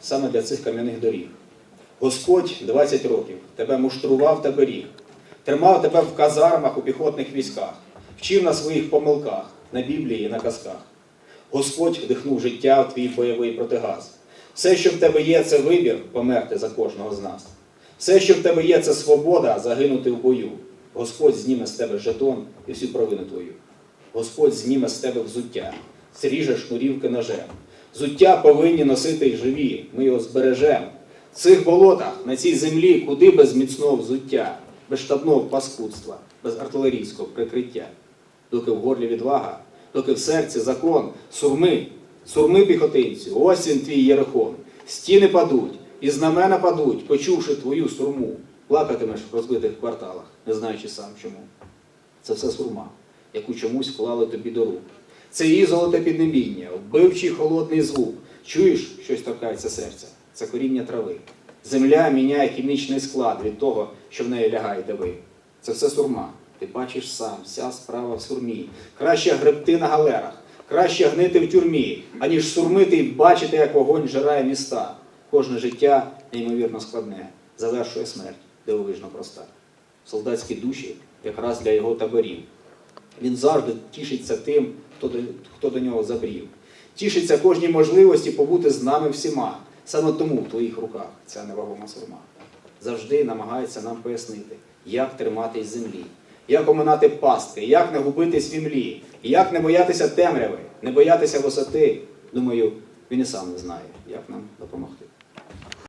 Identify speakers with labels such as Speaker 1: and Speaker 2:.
Speaker 1: саме для цих кам'яних доріг. Господь 20 років тебе муштрував та беріг, тримав тебе в казармах у піхотних військах, вчив на своїх помилках, на Біблії і на казках. Господь вдихнув життя в твій бойовий протигаз. Все, що в тебе є, це вибір померти за кожного з нас. Все, що в тебе є, це свобода загинути в бою. Господь зніме з тебе жетон і всю провину твою. Господь зніме з тебе взуття, зріже шнурівки ножем. Взуття повинні носити й живі, ми його збережемо. В цих болотах, на цій землі, куди без міцного взуття, без штабного паскудства, без артилерійського прикриття. Доки в горлі відвага, доки в серці закон, сурми, сурми піхотинцю, ось він твій єрихон. Стіни падуть, і знамена падуть, почувши твою сурму. Плакатимеш в розбитих кварталах, не знаючи сам чому. Це все сурма, яку чомусь вклали тобі до рук. Це її золоте піднебіння, вбивчий холодний звук. Чуєш, щось торкається серця. Це коріння трави. Земля міняє хімічний склад від того, що в неї лягаєте ви. Це все сурма. Ти бачиш сам, вся справа в сурмі. Краще гребти на галерах, краще гнити в тюрмі, аніж сурмити і бачити, як вогонь жирає міста. Кожне життя неймовірно складне, завершує смерть, дивовижно проста. Солдатські душі якраз для його таборів. Він завжди тішиться тим, хто до, хто до нього забрів. Тішиться кожній можливості побути з нами всіма. Саме тому в твоїх руках ця невагома сурма. Завжди намагається нам пояснити, як триматись землі, як оминати пастки, як не губитись в імлі, як не боятися темряви, не боятися висоти. Думаю, він і сам не знає, як нам допомогти.